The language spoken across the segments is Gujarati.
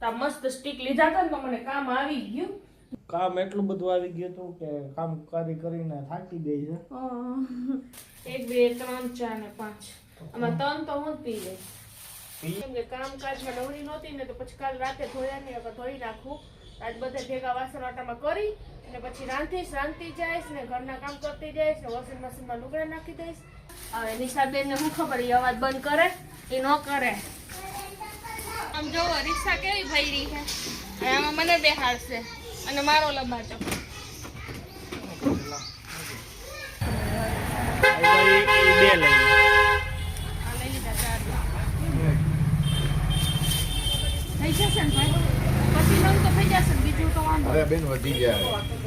તા મસ્ત સ્ટીક લીધા હતા ને તો મને કામ આવી ગયું. કામ એટલું બધું આવી ગયું હતું કે કામ કરી કરીને થાકી ગઈ છે. એક બે ત્રણ ચાર ને પાંચ. આમાં ત્રણ તો હું પી પી? કેમ કે કામકાજમાં નવરી નહોતી ને તો પછી કાલ રાતે ધોયા ને હવે ધોઈ નાખું. આજ બધા ભેગા વાસણ વાટામાં કરી અને પછી રાંધીશ રાંધતી જઈશ ને ઘરના કામ કરતી જઈશ ને વોશિંગ મશીનમાં લુગડા નાખી દઈશ. હવે નિશાબેનને હું ખબર એ અવાજ બંધ કરે? એ ન કરે. આમ જોવો, રિક્ષા કેવી ભરી છે. અને આમાં મને બેહાડશે. અને મારો લંબાચો બે લઈ થઈ જશે ને ભાઈ? પછી નવું તો થઈ જશે બીજું તો વાંધો. અરે બેન વધી ગયા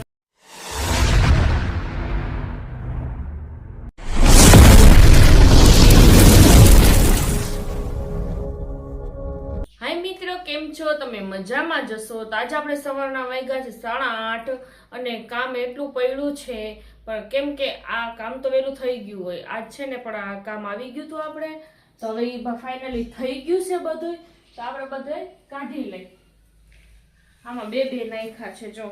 કેમ છો, તમે મજામાં જશો. તો આજે આપણે સવારના વાગ્યા છે સાડા આઠ અને કામ એટલું પડ્યું છે. પણ કેમ કે આ કામ તો વહેલું થઈ ગયું હોય. આજ છે ને પણ આ કામ આવી ગયું હતું આપણે. તો હવે ફાઇનલી થઈ ગયું છે બધું તો આપણે બધે કાઢી લઈ આમાં બે બે નાખ્યા છે, જો.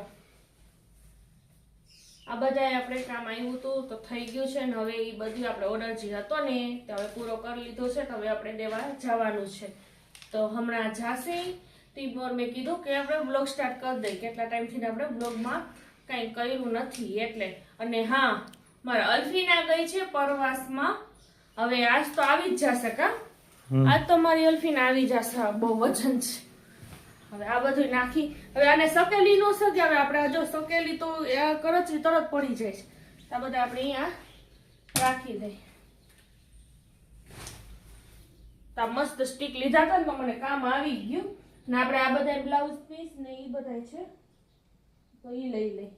આ બધા આપણે કામ આવ્યું હતું તો થઈ ગયું છે ને હવે એ બધું આપણે ઓર્ડર જે હતો ને તે હવે પૂરો કરી લીધો છે તો હવે આપણે દેવા જવાનું છે. તો હમણાં જાશે ટીમોર મેં કીધું કે આપણે બ્લોગ સ્ટાર્ટ કરી દઈએ. કેટલા ટાઈમથી આપણે બ્લોગમાં કંઈ કર્યું નથી એટલે. અને હા મારા અલ્ફીના ગઈ છે પરવાસમાં. હવે આજ તો આવી જ જશે કા? આજ તો મારી અલ્ફીના આવી જશે. બહુ વજન છે. હવે આ બધું નાખી. હવે આને સકેલી નો શકે હવે આપણે જો સકેલી તો કરચલી કરચરી તરત પડી જાય છે. આ બધા આપણે અહીંયા રાખી દઈએ. આ મસ્ત સ્ટીક લીધા હતા ને તો મને કામ આવી ગયું. ને આપણે આ બધા બ્લાઉઝ પીસ ને એ બધા છે. તો એ લઈ લઈ.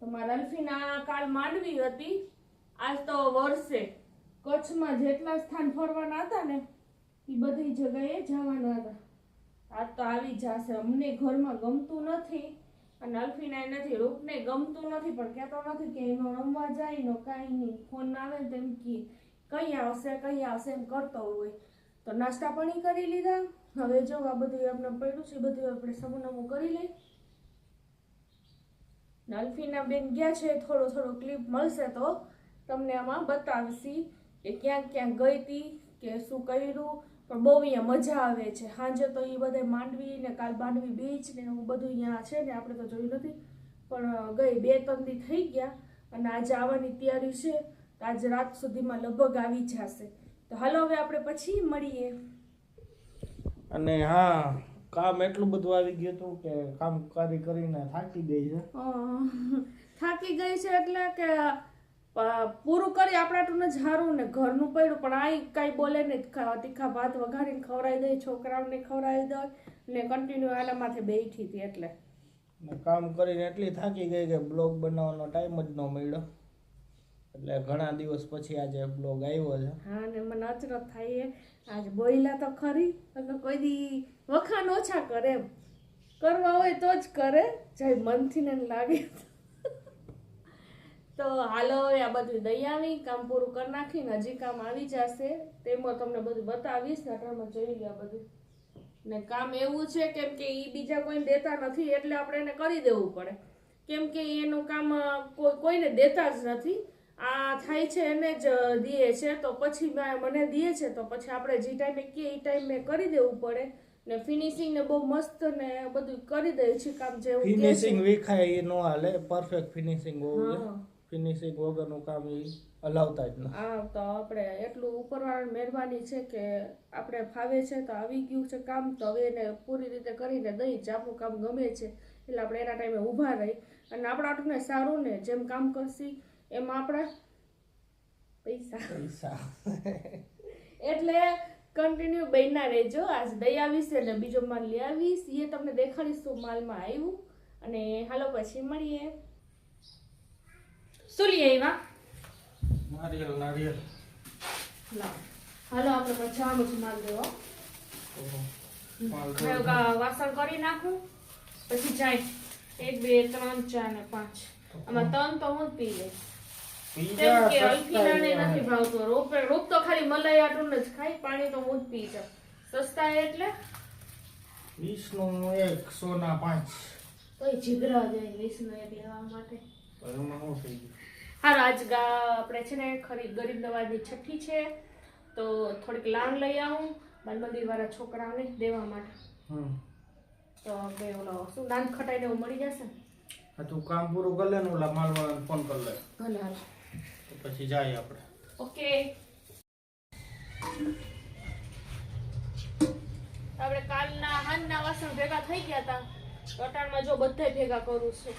તો મારા અલ્ફીના કાલ માંડવી હતી. આજ તો વર્ષે કચ્છમાં જેટલા સ્થાન ફરવાના હતા ને એ બધી જગ્યાએ જવાના હતા. આજ તો આવી જશે. અમને ઘરમાં ગમતું નથી અને અલ્ફીના નથી, રૂપને ગમતું નથી, પણ કહેતો નથી કે એનો રમવા જાય નો કાંઈ નહીં. ફોન આવે ને તેમ કે, કઈ આવશે કઈ આવશે? એમ કરતો હોય. તો નાસ્તા પાણી કરી લીધા. હવે જો આ બધું આપણે પડ્યું છે, એ બધું આપણે સમૂહ કરી લઈ અલ્ફીના બેન ગયા છે, થોડો થોડો ક્લિપ મળશે તો તમને આમાં બતાવશી કે ક્યાં ક્યાં ગઈ હતી કે શું કર્યું. પણ બહુ અહીંયા મજા આવે છે. સાંજે તો એ બધે માંડવી ને કાલ માંડવી બીચ ને એવું બધું અહીંયા છે ને આપણે તો જોયું નથી. પણ ગઈ બે ત્રણ થઈ ગયા અને આજે આવવાની તૈયારી છે. તો આજ રાત સુધીમાં લગભગ આવી જશે તો હાલો હવે આપણે પછી મળીએ. અને હા કામ એટલું બધું આવી ગયું હતું કે કામ કરી કરીને થાકી ગઈ છે. થાકી ગઈ છે એટલે કે પૂરું કરી આપણાટું જ ઝારું ને ઘરનું પડ્યું પણ આ કાંઈ બોલે નહીં. તીખા ભાત વઘારીને ખવડાવી દે છોકરાઓને ખવડાવી દે ને કન્ટિન્યુ આના માથે બેઠી હતી એટલે. કામ કરીને એટલી થાકી ગઈ કે બ્લોગ બનાવવાનો ટાઈમ જ ન મળ્યો. એટલે ઘણા દિવસ પછી આજે બ્લોગ આવ્યો છે. હા, ને મને અચરત થાય આજ બોયલા તો ખરી, અને કોઈ દી વખાણ ઓછા કરે એમ. કરવા હોય તો જ કરે, જાય મનથી ને લાગે તો. હાલો આ બધું આવી, કામ પૂરું કરી નાખીને હજી કામ આવી જશે. તેમાં તમને બધું બતાવીશ ને અટાણમાં જોઈ લે બધું. ને કામ એવું છે કેમ કે એ બીજા કોઈને દેતા નથી, એટલે આપણે એને કરી દેવું પડે. કેમ કે એનું કામ કોઈ કોઈને દેતા જ નથી. આ થાય છે એને જ દે છે. તો પછી મને દે છે તો પછી આપણે જે ટાઈમે કે એ ટાઈમે કરી દેવું પડે. ને ફિનિશિંગ ને બહુ મસ્ત ને બધું કરી દે છે કામ જેવું ફિનિશિંગ વિખાય એ નો હાલે. પરફેક્ટ ફિનિશિંગ હોવું ફિનિશિંગ વગરનું કામ એ હલાવતા જ ના. હા તો આપણે એટલું ઉપરવાળાની મહેરબાની છે કે આપણે ફાવે છે તો આવી ગયું છે કામ. તો હવે એને પૂરી રીતે કરીને દઈ જ આપણું કામ ગમે છે. એટલે આપણે એના ટાઈમે ઊભા રહી. અને આપણા આટલું સારું ને જેમ કામ કરશી એમ આપણે પૈસા. પૈસા. એટલે કન્ટિન્યુ બન્યા રહેજો. આજ દઈ આવીશ એટલે બીજો માલ લઈ આવીશ. એ તમને દેખાડીશ શું માલમાં આવ્યું. અને હાલો પછી મળીએ. શું લઈ આવ્યા? નારિયેલ નારિયેલ. હાલો આપણે પછી જવાનું છે માલ કા- વાસણ કરી નાખું. પછી જાય. એક બે ત્રણ ચાર ને પાંચ. આમાં ત્રણ તો હું જ પી લઈશ. કેમ પીઝા કે અલ્ફીનાને સસ્તા નથી ભાવતો. રૂપ રૂપ તો ખાલી મલાઈ આટલું જ ખાય પાણી તો હું જ પી જાઉં. સસ્તા એટલે? વીસનું એક સોના પાંચ. તો જીગરા જાય વીસનો એક લેવા માટે. તો એમાં શું થઈ ગયું? હારો આજ આપણે છે ને ખરી ગરીબ નવાજની છઠ્ઠી છે. તો થોડીક લાણ લઈ આવું બાલ મંદિરવાળા છોકરાઓને દેવા માટે. તો બે ઓલો શું નાન ખટાઈને એવું મળી જશે? તું કામ પૂરું કરી લે ને ઓલા માલવાળાને ફોન કરી લે. ભલે હાલો. પછી જાય આપણે. ઓકે. આપણે કાલના હાનના વાસણ ભેગા થઈ ગયા હતા કટાણમાં જો બધે ભેગા કરું છું.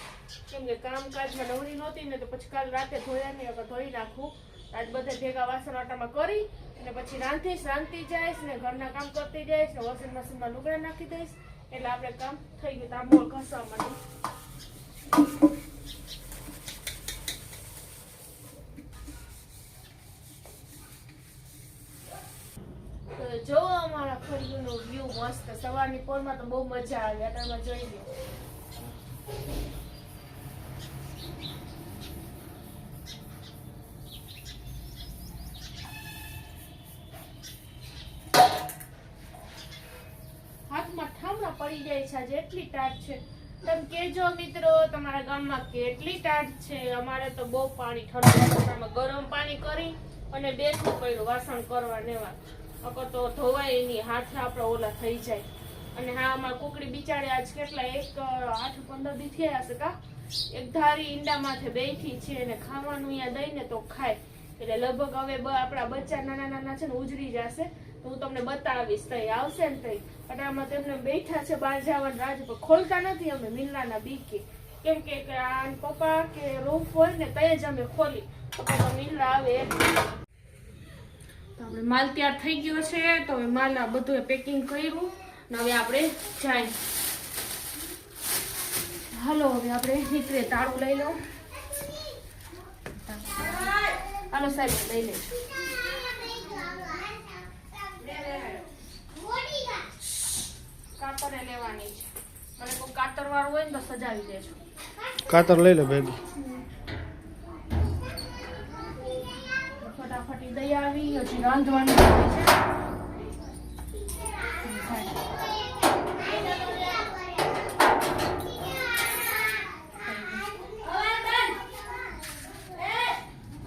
કેમ કે કામકાજમાં નવરી નહોતી ને તો પછી કાલ રાતે ધોયા નહીં, હવે ધોઈ નાખું. આજ બધે ભેગા વાસણ આટામાં કરી અને પછી રાંધી રાંધી જઈશ ને ઘરના કામ કરતી જઈશ ને વોશિંગ મશીનમાં લુગડા નાખી દઈશ. એટલે આપણે કામ થઈ ગયું તાંબોળ ઘસવા માટે તો જો અમારા ફળિયુંનો વ્યૂ મસ્ત. સવારની પોરમાં તો બહુ મજા આવી, અટાણમાં જોઈ લે. હાથમાં ઠામડા પડી જાય છે, આજે એટલી ટાટ છે. તમે કેજો મિત્રો, તમારા ગામમાં કેટલી ટાટ છે? અમારે તો બહુ પાણી ઠંડુ ગરમ પાણી કરી અને બેસવું પડ્યું, વાસણ કરવા નેવા અગર તો ધોવાય નહીં હાથ આપણે ઓલા થઈ જાય. અને હા, અમારા કુકડી બિચારી આજ કેટલા, એક, આઠ, પંદર દી થયા હશે કા? એક ધારી ઈંડા માથે બેઠી છે અને ખાવાનું અહીંયા દઈને તો ખાય. એટલે લગભગ હવે બ- આપણા બચ્ચા નાના નાના છે ને ઉજળી જશે. તો હું તમને બતાવીશ, તઈ આવશે ને તઈ. અને આમાં તેમને બેઠા છે બહાર જવાનું રાજ પર ખોલતા નથી અમે બીકે. કેમ કે કે આ પપ્પા કે રૂફ હોય ને, તઈ જ અમે ખોલી. તો મિલના આવે. આપણે માલ તૈયાર થઈ ગયો છે, તો હવે માલ આ બધું પેકિંગ કર્યું ને હવે આપણે જાય. હાલો, હવે આપણે નીકળે તાળું લઈ લો. હાલો, સાહેબ, લઈ લેજો. કાતરે લેવાની છે. મને કોઈ કાતર વાળું તો સજાવી દેજો. કાતર લઈ લે ભેગી ફટાફટી દઈ આવી હજી રાંધવાની બાકી છે.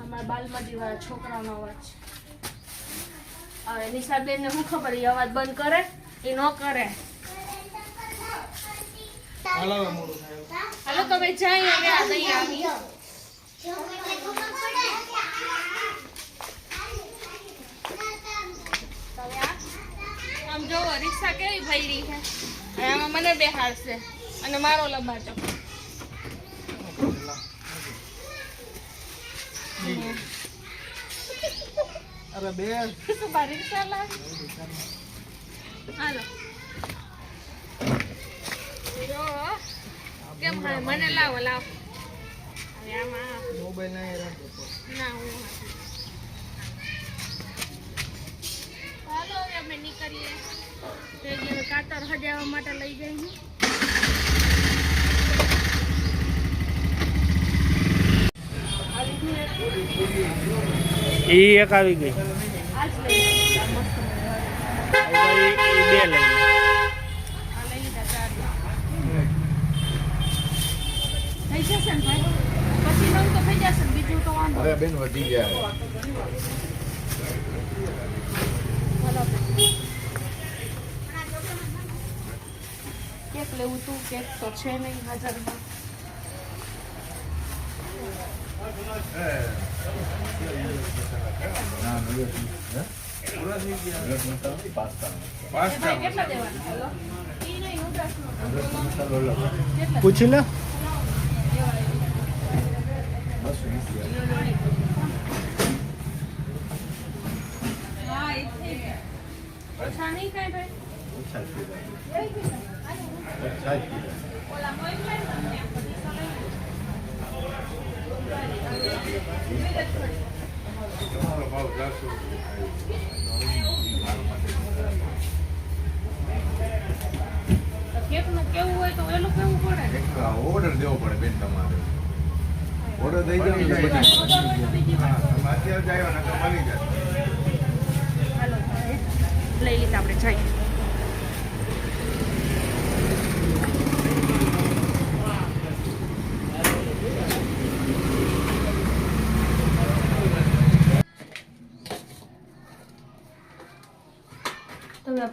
અમારા બાલમતી વાળા છોકરાનો અવાજ હવે નિશાબેન ને શું ખબર એ અવાજ બંધ કરે? એ ન કરે. હાલો તમે જાય હવે આ દઈ આવી હવે આ જોવો રિક્ષા કેવી ભરી છે? અને આમાં મને બેહાડશે અને મારો લબાચો. અરે બે. મારી રિક્ષા લાવ? હાલો. જો કેમ મને લાવો લાવો. હવે આમાં. મોબાઈલ ના ના હું હાલો હવે અમે નીકળીએ. કાતર હજાવવા માટે લઈ જઈએ હું. એ એક આવી ગઈ. બે લઈ થઈ જશે ને ભાઈ? પછી નવું તો થઈ જશે ને બીજું તો વાંધો. બેન વધી ગયા હાલો. કેક લેવું તું? કેક તો છે નહીં હાજરમાં. પૂછી લે. બસ વીસ ગયા. ઓછા નહીં કાંઈ ભાઈ? ઓછા ઓર્ડર દેવો પડે બેન તમારે ઓર્ડર દઈ દો બીજી વાર order હોય તો બીજી વાર તમે અત્યારે જ આવ્યા નકર મળી જાય હાલો લઈ લીધા આપણે જઈએ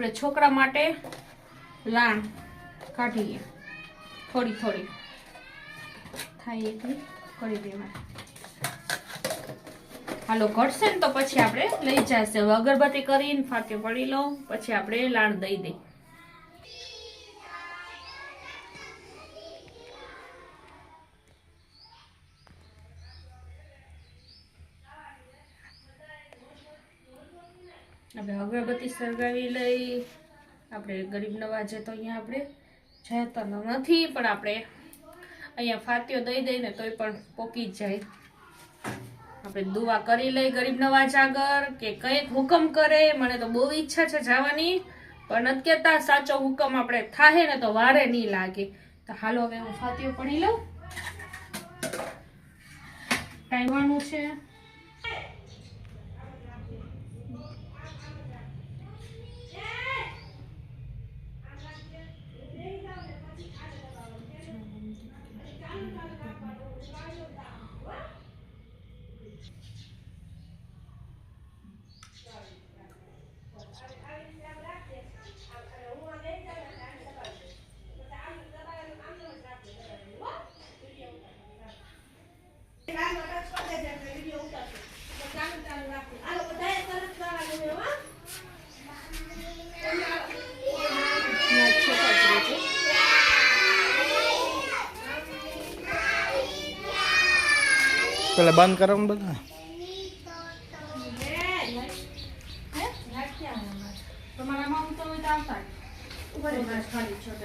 આપણે છોકરા માટે લાણ કાઢીએ. થોડી થોડી. થાય એટલી કરી દેવાય. હાલો, ઘટશે ને તો પછી આપણે લઈ જશે. અગરબત્તી કરીને ફાકે પડી લઉં, પછી આપણે લાણ દઈ દઈ અગરબત્તી સળગાવી લઈ. આપણે ગરીબ નવાજે તો અહીંયા આપણે જતા નથી, પણ આપણે અહીંયા ફાત્યો દઈ દઈને તોય પણ પોકી જ જાય. આપણે દુવા કરી લઈ ગરીબ નવાજ આગળ કે કંઈક હુકમ કરે. મને તો બહુ ઈચ્છા છે જવાની, પણ અત્યતા સાચો હુકમ આપણે થાય ને તો વારે નહીં લાગે. તો હાલો હવે હું ફાતીઓ પડી લઉં. ટાઈમવાનું છે ત્યાં છે કચરો છે. પેલા બંધ કરો ને બધા તમારામાં હું તો હોય તો આવતા જ. બસ ખાલી છોટા. હા,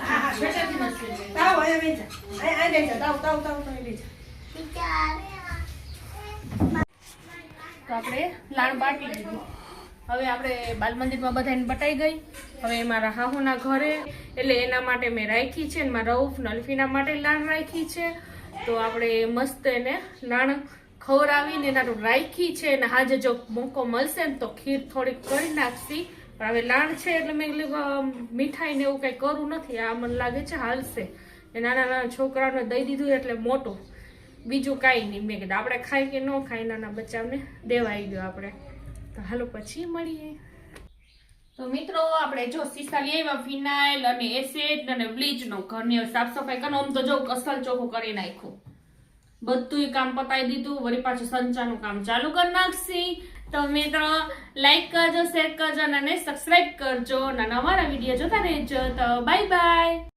હા, છોટાથી મસ્તી લઈ. તાવ અહીંયા બેસી જા. અહીંયા- અહીંયા બેસી જા. તાવ, તાવ, તાવ, તાવ, બેસી જા. તો આપણે લાણ બાટી લીધું. હવે આપણે બાલ મંદિરમાં બધાને બટાઈ ગઈ. હવે મારા હાહુના ઘરે, એટલે એના માટે મેં રાખી છે ને મારા રઉફ નલ્ફીના માટે લાણ રાખી છે. તો આપણે મસ્ત એને લાણ ખવડાવીને એના રાખી છે અને આજે જો મોકો મળશે ને તો ખીર થોડીક કરી નાખશી. પણ હવે લાણ છે એટલે મેં મીઠાઈ ને એવું કંઈ કરવું નથી. આ મને લાગે છે હાલશે. નાના નાના છોકરાઓને દઈ દીધું એટલે મોટું. બીજું કાંઈ નહીં. મેં કીધું, આપણે ખાઈ કે ન ખાઈ નાના બચ્ચાને દેવાઈ ગયો આપણે. તો હાલો પછી મળીએ. તો મિત્રો, આપણે જો સીસા લઈ આવ્યા, ફિનાઇલ અને એસિડ અને બ્લીચનો ઘરની સાફ સફાઈ કરો આમ તો જો અસલ ચોખ્ખું કરી નાખ્યું. બધું કામ પતાવી દીધું, વળી પાછું સંચાનું કામ ચાલુ કરી નાખશી. તો મિત્રો લાઈક કરજો શેર કરજો અને સબસ્ક્રાઇબ કરજો. અને નવા વીડિયો જોતા રહેજો. તો બાય બાય